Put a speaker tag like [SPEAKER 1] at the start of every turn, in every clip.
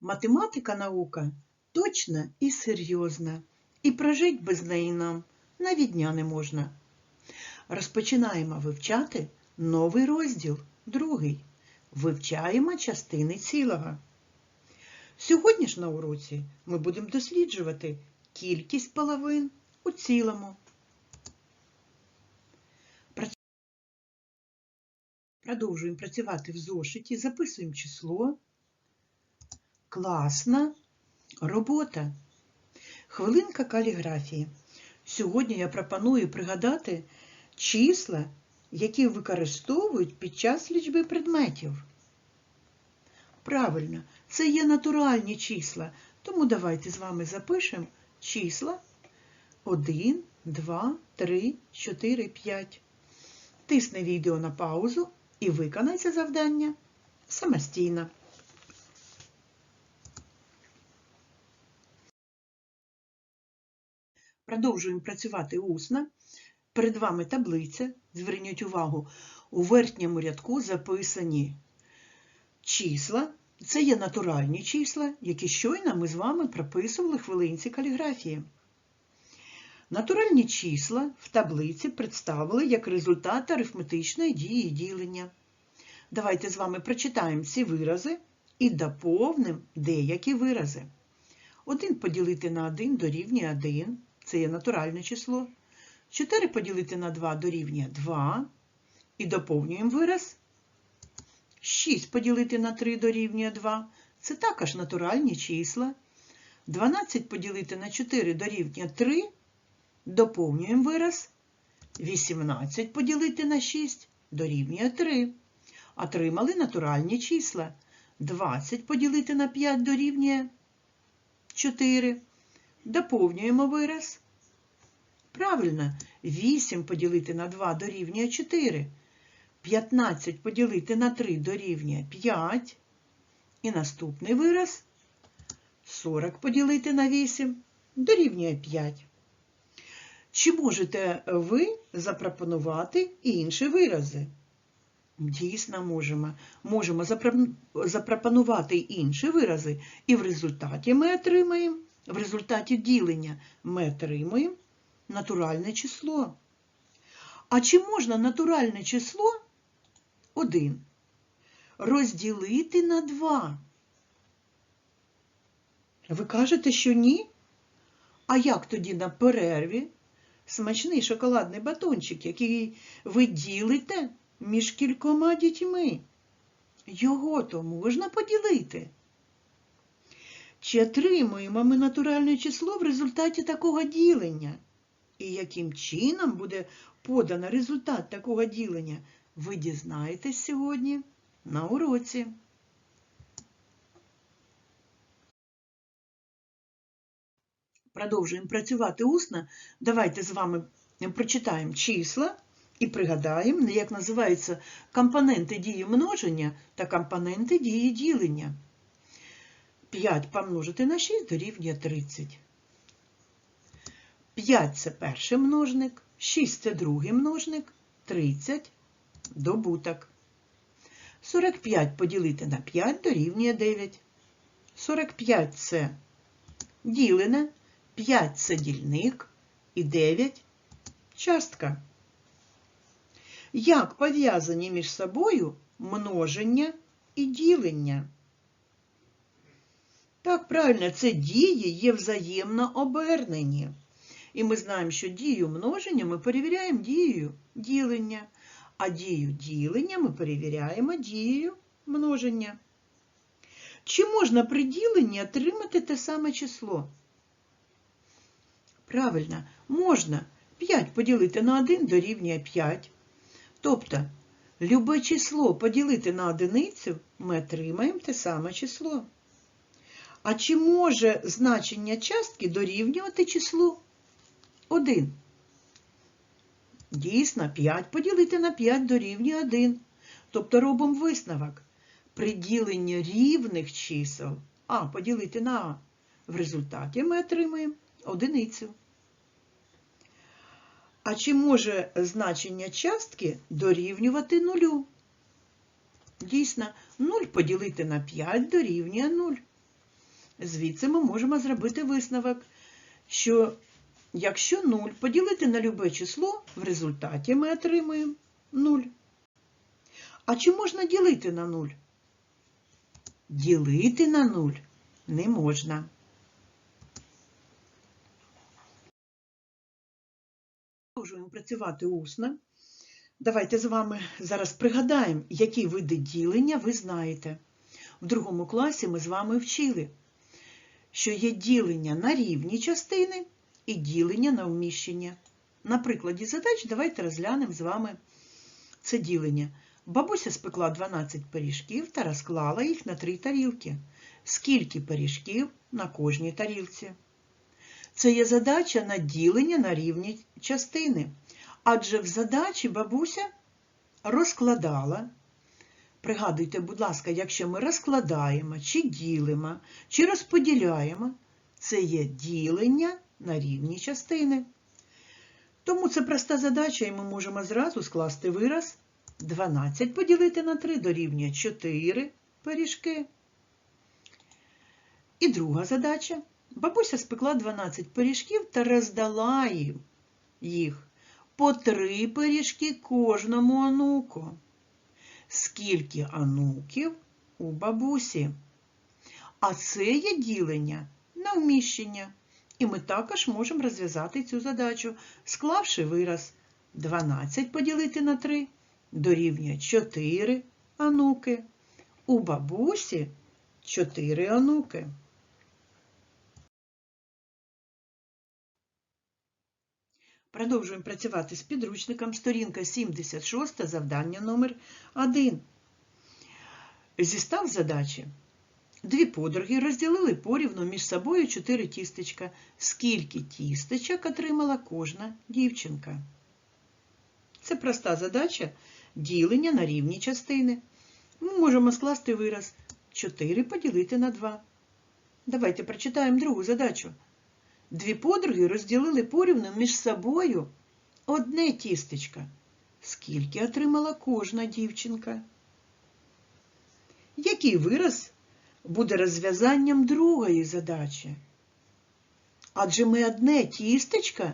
[SPEAKER 1] Математика наука точна і серйозна, і прожить без неї нам навіть дня не можна. Розпочинаємо вивчати новий розділ, другий. Вивчаємо частини цілого. Сьогодні ж на уроці ми будемо досліджувати кількість половин у цілому. Продовжуємо працювати в зошиті, записуємо число. Класна робота. Хвилинка каліграфії. Сьогодні я пропоную пригадати числа, які використовують під час лічби предметів. Правильно, це є натуральні числа, тому давайте з вами запишемо числа 1, 2, 3, 4, 5. Тисни відео на паузу і виконай це завдання самостійно. Продовжуємо працювати усно. Перед вами таблиця. Зверніть увагу, у верхньому рядку записані числа. Це є натуральні числа, які щойно ми з вами прописували хвилинці каліграфії. Натуральні числа в таблиці представили як результат арифметичної дії ділення. Давайте з вами прочитаємо ці вирази і доповнимо деякі вирази. 1 поділити на 1 дорівнює 1. Це є натуральне число. 4 поділити на 2 дорівнює 2. І доповнюємо вираз. 6 поділити на 3 дорівнює 2. Це також натуральні числа. 12 поділити на 4 дорівнює 3. Доповнюємо вираз. 18 поділити на 6 дорівнює 3. Отримали натуральні числа. 20 поділити на 5 дорівнює 4. Доповнюємо вираз. Правильно, 8 поділити на 2 дорівнює 4. 15 поділити на 3 дорівнює 5. І наступний вираз 40 поділити на 8 дорівнює 5. Чи можете ви запропонувати інші вирази? Дійсно, можемо. Можемо запропонувати інші вирази, і в результаті ми отримаємо, в результаті ділення ми отримуємо натуральне число. А чи можна натуральне число 1 розділити на 2? Ви кажете, що ні? А як тоді на перерві смачний шоколадний батончик, який ви ділите між кількома дітьми? Його то можна поділити? Чи отримуємо ми натуральне число в результаті такого ділення? І яким чином буде подано результат такого ділення, ви дізнаєтесь сьогодні на уроці. Продовжуємо працювати усно. Давайте з вами прочитаємо числа і пригадаємо, як називаються компоненти дії множення та компоненти дії ділення. 5 помножити на 6 дорівнює 30. 5 це перший множник, 6 це другий множник, 30 добуток. 45 поділити на 5 дорівнює 9. 45 це ділене, 5 це дільник і 9 частка. Як пов'язані між собою множення і ділення? Так, правильно, це дії є взаємно обернені. І ми знаємо, що дію множення ми перевіряємо дією ділення, а дію ділення ми перевіряємо дією множення. Чи можна при діленні отримати те саме число? Правильно, можна. 5 поділити на 1 дорівнює 5. Тобто, любе число поділити на одиницю, ми отримаємо те саме число. А чи може значення частки дорівнювати числу 1? Дійсно, 5 поділити на 5 дорівнює 1. Тобто робимо висновок. При діленні рівних чисел А поділити на А. В результаті ми отримаємо одиницю. А чи може значення частки дорівнювати нулю? Дійсно, 0 поділити на 5 дорівнює 0. Звідси ми можемо зробити висновок, що якщо 0 поділити на любе число, в результаті ми отримуємо 0. А чи можна ділити на 0? Ділити на 0 не можна. Продовжуємо працювати усно. Давайте з вами зараз пригадаємо, які види ділення ви знаєте. В другому класі ми з вами вчили, що є ділення на рівні частини і ділення на вміщення. На прикладі задач давайте розглянемо з вами це ділення. Бабуся спекла 12 пиріжків та розклала їх на три тарілки. Скільки пиріжків на кожній тарілці? Це є задача на ділення на рівні частини. Адже в задачі бабуся розкладала. Пригадуйте, будь ласка, якщо ми розкладаємо, чи ділимо, чи розподіляємо, це є ділення на рівні частини. Тому це проста задача, і ми можемо зразу скласти вираз 12 поділити на 3 дорівнює 4 пиріжки. І друга задача. Бабуся спекла 12 пиріжків та роздала їх по 3 пиріжки кожному онуку. Скільки онуків у бабусі? А це є ділення на вміщення. І ми також можемо розв'язати цю задачу, склавши вираз 12 поділити на 3 дорівнює 4 онуки. У бабусі 4 онуки. Продовжуємо працювати з підручником. Сторінка 76, завдання номер 1. Зі став задачі. Дві подруги розділили порівну між собою 4 тістечка. Скільки тістечок отримала кожна дівчинка? Це проста задача ділення на рівні частини. Ми можемо скласти вираз 4 поділити на 2. Давайте прочитаємо другу задачу. Дві подруги розділили порівну між собою одне тістечко. Скільки отримала кожна дівчинка? Який вираз буде розв'язанням другої задачі? Адже ми одне тістечко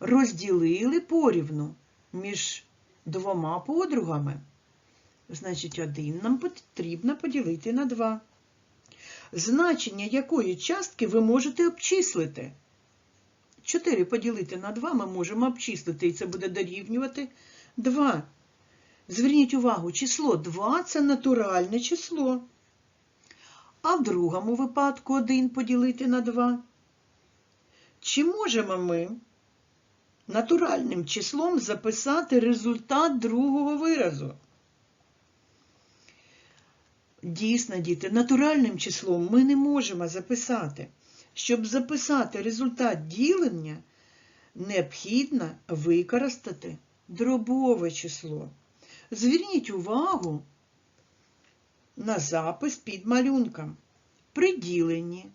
[SPEAKER 1] розділили порівну між двома подругами. Значить, один нам потрібно поділити на два значення якої частки ви можете обчислити. 4 поділити на 2 ми можемо обчислити, і це буде дорівнювати 2. Зверніть увагу, число 2 це натуральне число. А в другому випадку 1 поділити на 2. Чи можемо ми натуральним числом записати результат другого виразу? Дійсно, діти, натуральним числом ми не можемо записати. Щоб записати результат ділення, необхідно використати дробове число. Зверніть увагу на запис під малюнком. При діленні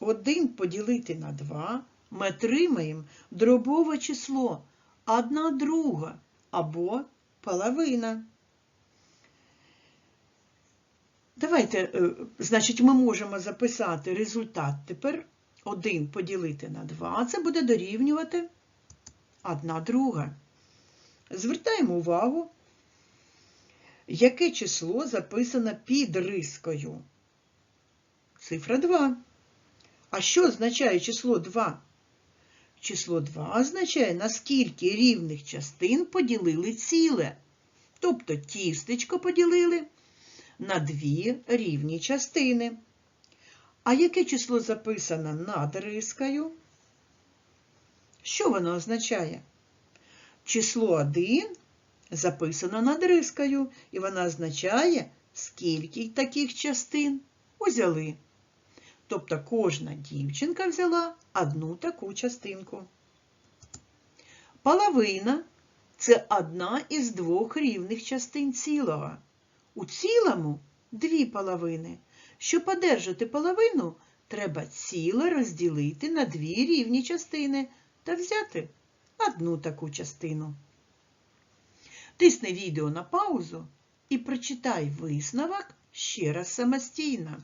[SPEAKER 1] 1 поділити на 2 ми отримаємо дробове число 1 друга або половина. Давайте, е, значить, ми можемо записати результат тепер 1 поділити на 2, це буде дорівнювати 1 друга. Звертаємо увагу, яке число записано під рискою. Цифра 2. А що означає число 2? Число 2 означає, наскільки рівних частин поділили ціле. Тобто тістечко поділили на дві рівні частини. А яке число записано над рискою? Що воно означає? Число 1 записано над рискою, і вона означає, скільки таких частин узяли. Тобто кожна дівчинка взяла одну таку частинку. Половина це одна із двох рівних частин цілого. У цілому дві половини. Щоб одержати половину, треба ціле розділити на дві рівні частини та взяти одну таку частину. Тисни відео на паузу і прочитай висновок ще раз самостійно.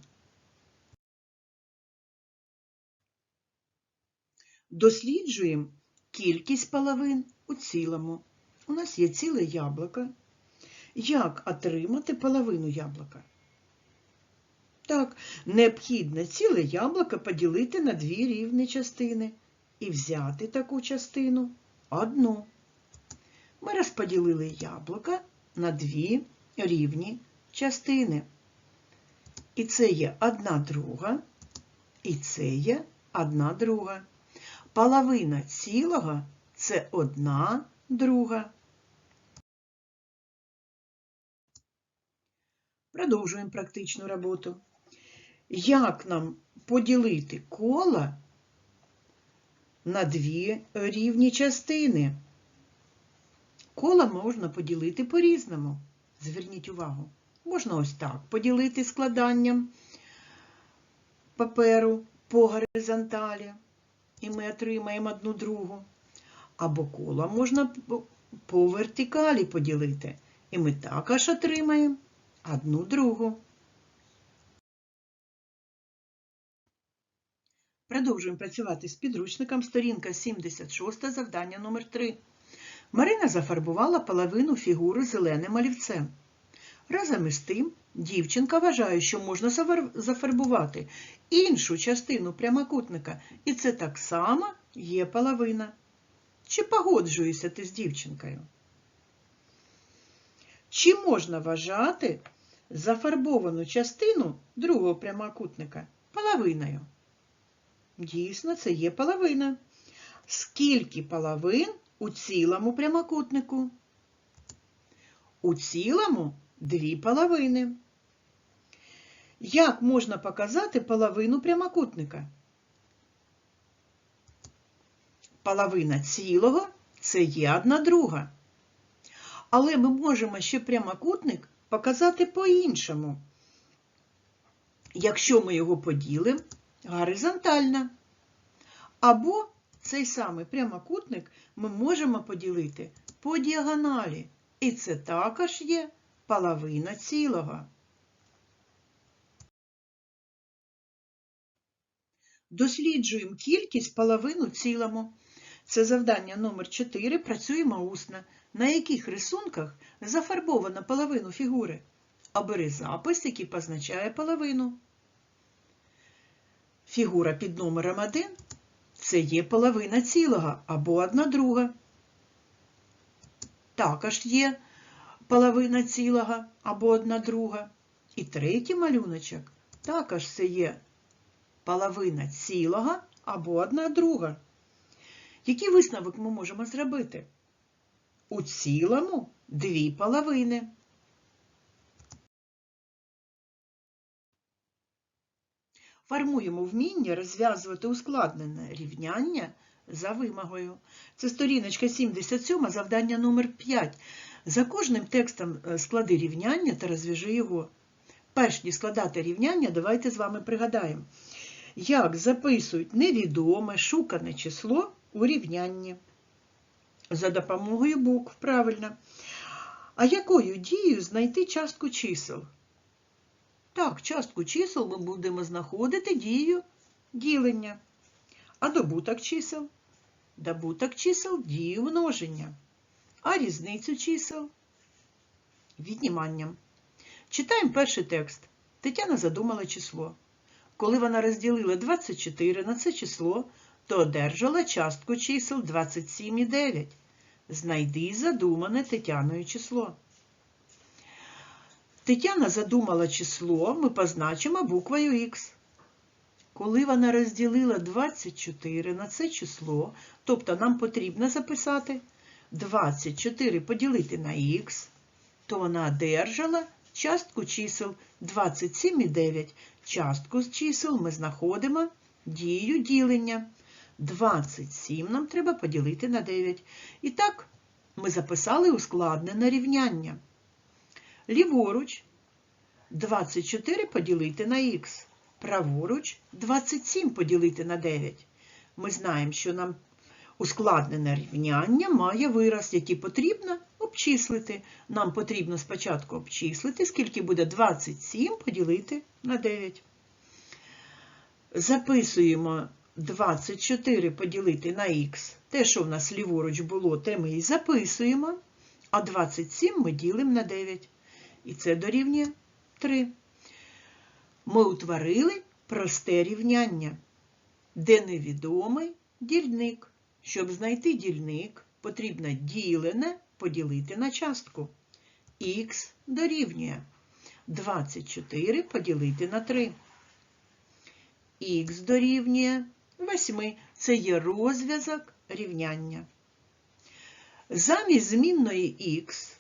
[SPEAKER 1] Досліджуємо кількість половин у цілому. У нас є ціле яблуко. Як отримати половину яблука? Так, необхідно ціле яблуко поділити на дві рівні частини і взяти таку частину одну. Ми розподілили яблуко на дві рівні частини. І це є одна друга, і це є одна друга. Половина цілого це одна друга. Продовжуємо практичну роботу. Як нам поділити коло на дві рівні частини? Коло можна поділити по-різному. Зверніть увагу. Можна ось так поділити складанням паперу по горизонталі, і ми отримаємо одну другу. Або коло можна по вертикалі поділити, і ми також отримаємо одну другу. Продовжуємо працювати з підручником. Сторінка 76, завдання номер 3. Марина зафарбувала половину фігури зеленим олівцем. Разом із тим, дівчинка вважає, що можна зафарбувати іншу частину прямокутника, і це так само є половина. Чи погоджуєшся ти з дівчинкою? Чи можна вважати зафарбовану частину другого прямокутника половиною? Дійсно, це є половина. Скільки половин у цілому прямокутнику? У цілому дві половини. Як можна показати половину прямокутника? Половина цілого це є одна друга. Але ми можемо ще прямокутник показати по-іншому. Якщо ми його поділимо горизонтально. Або цей самий прямокутник ми можемо поділити по діагоналі. І це також є половина цілого. Досліджуємо кількість половин у цілому. Це завдання номер 4 працюємо усно. На яких рисунках зафарбовано половину фігури? Обери запис, який позначає половину. Фігура під номером 1 це є половина цілого або одна друга. Також є половина цілого або одна друга. І третій малюночок також це є половина цілого або одна друга. Який висновок ми можемо зробити? У цілому дві половини. Формуємо вміння розв'язувати ускладнене рівняння за вимогою. Це сторіночка 77, завдання номер 5. За кожним текстом е, склади рівняння та розв'яжи його. Перш ніж складати рівняння, давайте з вами пригадаємо, як записують невідоме шукане число у рівнянні. За допомогою букв, правильно. А якою дією знайти частку чисел? Так, частку чисел ми будемо знаходити дією ділення. А добуток чисел? Добуток чисел дію множення. А різницю чисел відніманням. Читаємо перший текст. Тетяна задумала число. Коли вона розділила 24 на це число, то одержала частку чисел 27,9. Знайди задумане Тетяною число. Тетяна задумала число, ми позначимо буквою Х. Коли вона розділила 24 на це число, тобто нам потрібно записати 24 поділити на х, то вона одержала частку чисел 27,9. Частку з чисел ми знаходимо дію ділення. 27 нам треба поділити на 9. І так, ми записали ускладнене рівняння. Ліворуч 24 поділити на х. Праворуч 27 поділити на 9. Ми знаємо, що нам ускладнене рівняння має вираз, який потрібно обчислити. Нам потрібно спочатку обчислити, скільки буде 27 поділити на 9. Записуємо 24 поділити на х, те, що в нас ліворуч було, те ми і записуємо, а 27 ми ділимо на 9. І це дорівнює 3. Ми утворили просте рівняння, де невідомий дільник. Щоб знайти дільник, потрібно ділене поділити на частку. Х дорівнює 24 поділити на 3. Х дорівнює 8. Це є розв'язок рівняння. Замість змінної х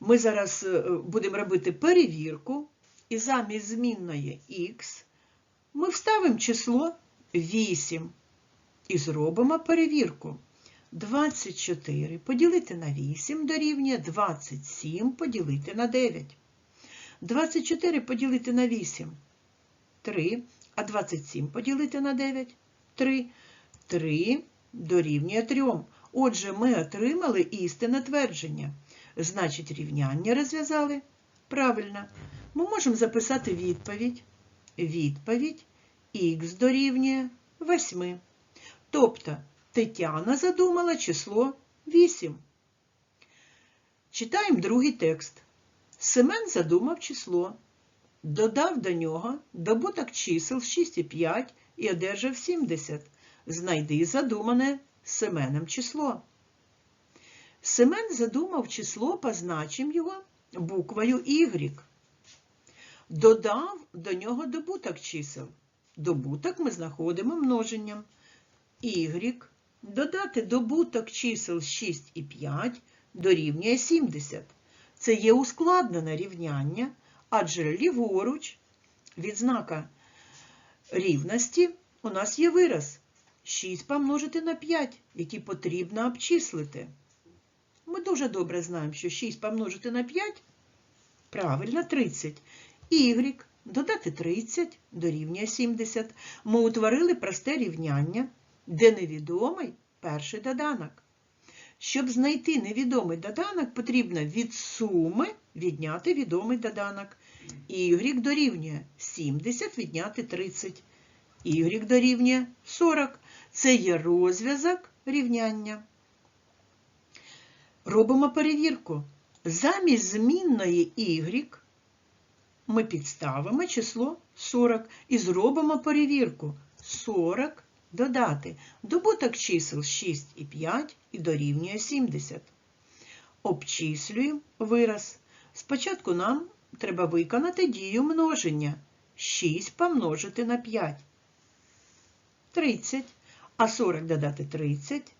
[SPEAKER 1] ми зараз е, будемо робити перевірку, і замість змінної х ми вставимо число 8 і зробимо перевірку. 24 поділити на 8 дорівнює 27 поділити на 9. 24 поділити на 8 3, а 27 поділити на 9 3. 3 дорівнює 3. Отже, ми отримали істинне твердження. Значить, рівняння розв'язали правильно. Ми можемо записати відповідь. Відповідь х дорівнює 8. Тобто Тетяна задумала число 8. Читаємо другий текст. Семен задумав число. Додав до нього добуток чисел 6 і 5 і одержав 70. Знайди задумане Семеном число. Семен задумав число, позначимо його буквою Y. Додав до нього добуток чисел. Добуток ми знаходимо множенням. Y додати добуток чисел 6 і 5 дорівнює 70. Це є ускладнене рівняння, адже ліворуч від знака рівності у нас є вираз 6 помножити на 5, який потрібно обчислити. Ми дуже добре знаємо, що 6 помножити на 5 правильно 30. Y додати 30 дорівнює 70. Ми утворили просте рівняння, де невідомий перший доданок. Щоб знайти невідомий доданок, потрібно від суми відняти відомий доданок. Y дорівнює 70 відняти 30. Y дорівнює 40. Це є розв'язок рівняння. Робимо перевірку. Замість змінної y ми підставимо число 40 і зробимо перевірку. 40 додати добуток чисел 6 і 5 і дорівнює 70. Обчислюємо вираз. Спочатку нам треба виконати дію множення. 6 помножити на 5. 30. А 40 додати 30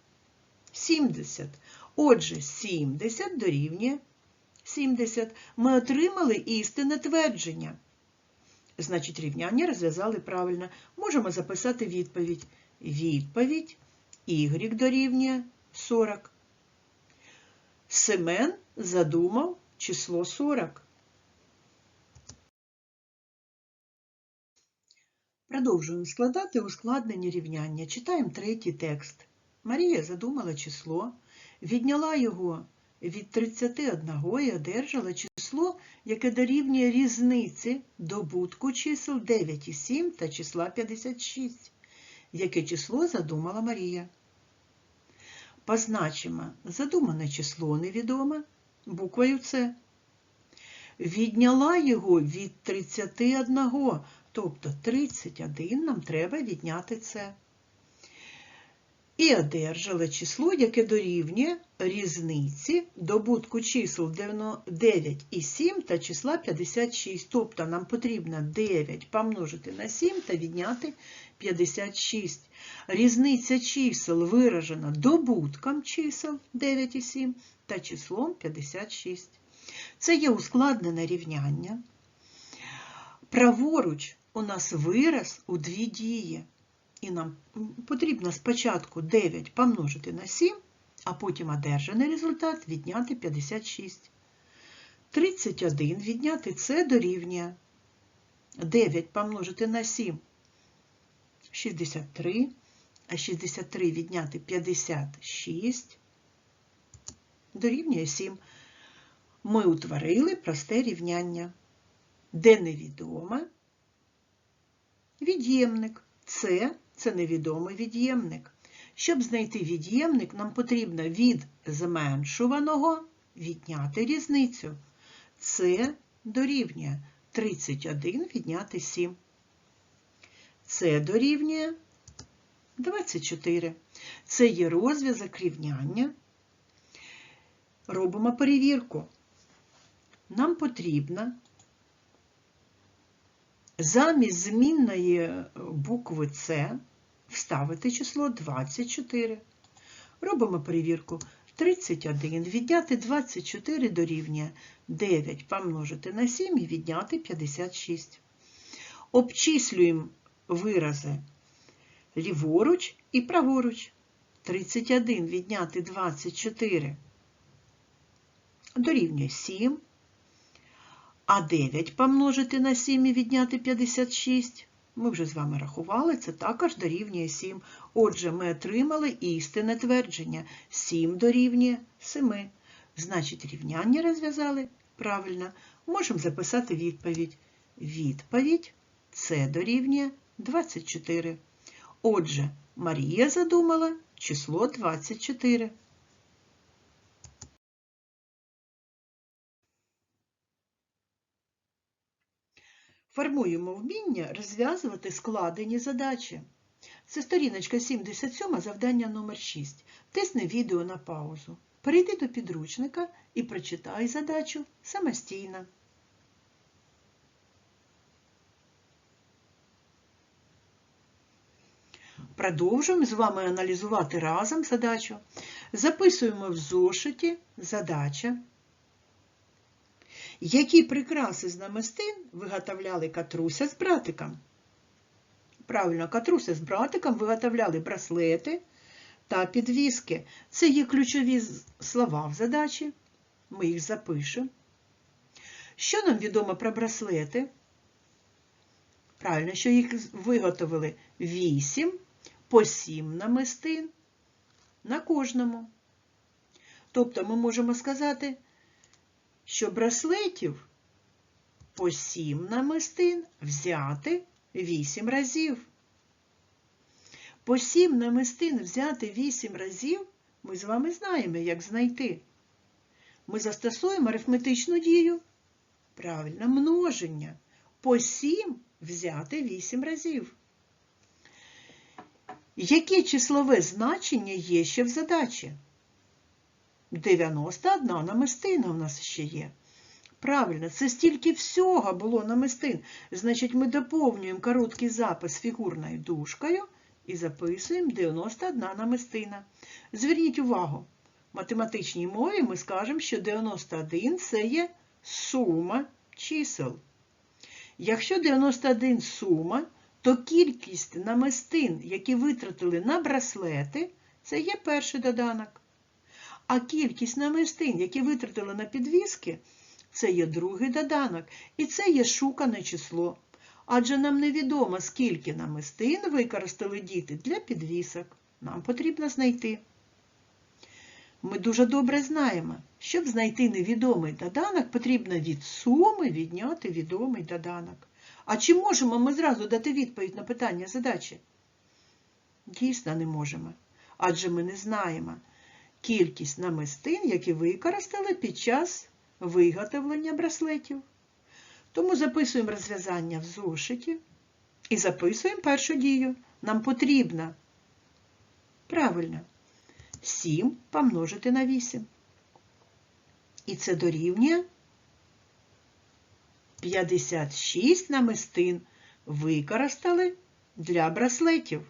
[SPEAKER 1] 70. Отже, 70 дорівнює 70. Ми отримали істинне твердження. Значить, рівняння розв'язали правильно. Можемо записати відповідь. Відповідь y дорівнює 40. Семен задумав число 40. Продовжуємо складати ускладнені рівняння. Читаємо третій текст. Марія задумала число, відняла його від 31 і одержала число, яке дорівнює різниці добутку чисел 9 і 7 та числа 56. Яке число задумала Марія? Позначимо задумане число невідоме буквою С. Відняла його від 31, тобто 31 нам треба відняти С. І одержала число, яке дорівнює різниці добутку чисел 9 і 7 та числа 56. Тобто нам потрібно 9 помножити на 7 та відняти 56. Різниця чисел виражена добутком чисел 9 і 7 та числом 56. Це є ускладнене рівняння. Праворуч у нас вираз у дві дії. І нам потрібно спочатку 9 помножити на 7, а потім одержаний результат відняти 56. 31 відняти це дорівнює 9 помножити на 7 63, а 63 відняти 56 дорівнює 7. Ми утворили просте рівняння, де невідоме від'ємник. Це це невідомий від'ємник. Щоб знайти від'ємник, нам потрібно від зменшуваного відняти різницю. Це дорівнює 31 відняти 7. Це дорівнює 24. Це є розв'язок рівняння. Робимо перевірку. Нам потрібно замість змінної букви С вставити число 24. Робимо перевірку. 31 відняти 24 дорівнює 9 помножити на 7 і відняти 56. Обчислюємо вирази ліворуч і праворуч. 31 відняти 24 дорівнює 7. А 9 помножити на 7 і відняти 56. Ми вже з вами рахували, це також дорівнює 7. Отже, ми отримали істинне твердження. 7 дорівнює 7. Значить, рівняння розв'язали правильно. Можемо записати відповідь. Відповідь це дорівнює 24. Отже, Марія задумала число 24. Формуємо вміння розв'язувати складені задачі. Це сторіночка 77, завдання номер 6. Тисни відео на паузу. Перейди до підручника і прочитай задачу самостійно. Продовжуємо з вами аналізувати разом задачу. Записуємо в зошиті задача. Які прикраси з намистин виготовляли Катруся з братиком? Правильно, Катруся з братиком виготовляли браслети та підвіски. Це є ключові слова в задачі. Ми їх запишемо. Що нам відомо про браслети? Правильно, що їх виготовили 8 по 7 намистин на кожному. Тобто ми можемо сказати, що браслетів по 7 намистин взяти 8 разів. По 7 намистин взяти 8 разів ми з вами знаємо, як знайти. Ми застосуємо арифметичну дію. Правильно, множення. По 7 взяти 8 разів. Яке числове значення є ще в задачі? 91 намистина у нас ще є. Правильно, це стільки всього було намистин. Значить, ми доповнюємо короткий запис фігурною дужкою і записуємо 91 намистина. Зверніть увагу, в математичній мові ми скажемо, що 91 це є сума чисел. Якщо 91 сума, то кількість намистин, які витратили на браслети, це є перший доданок. А кількість намистин, які витратили на підвіски, це є другий доданок. І це є шукане число. Адже нам невідомо, скільки намистин використали діти для підвісок. Нам потрібно знайти. Ми дуже добре знаємо, щоб знайти невідомий доданок, потрібно від суми відняти відомий доданок. А чи можемо ми зразу дати відповідь на питання задачі? Дійсно, не можемо. Адже ми не знаємо кількість намистин, які використали під час виготовлення браслетів. Тому записуємо розв'язання в зошиті і записуємо першу дію. Нам потрібно правильно 7 помножити на 8. І це дорівнює 56 намистин використали для браслетів.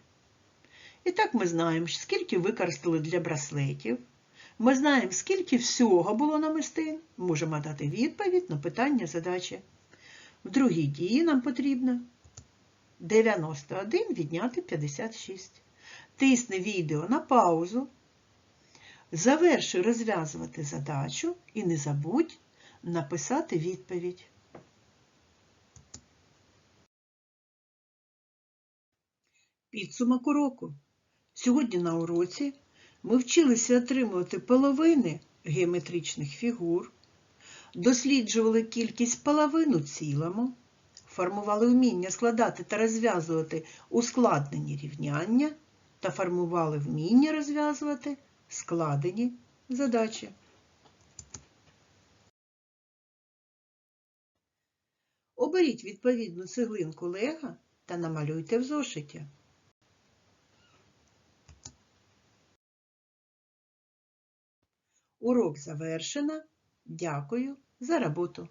[SPEAKER 1] І так ми знаємо, скільки використали для браслетів. Ми знаємо, скільки всього було намистин. Можемо дати відповідь на питання задачі. В другій дії нам потрібно 91 відняти 56. Тисни відео на паузу. Заверши розв'язувати задачу і не забудь написати відповідь. Підсумок уроку. Сьогодні на уроці ми вчилися отримувати половини геометричних фігур, досліджували кількість половин у цілому, формували вміння складати та розв'язувати ускладнені рівняння та формували вміння розв'язувати складені задачі. Оберіть відповідну цеглинку лего та намалюйте в зошиті. Урок завершено. Дякую за роботу.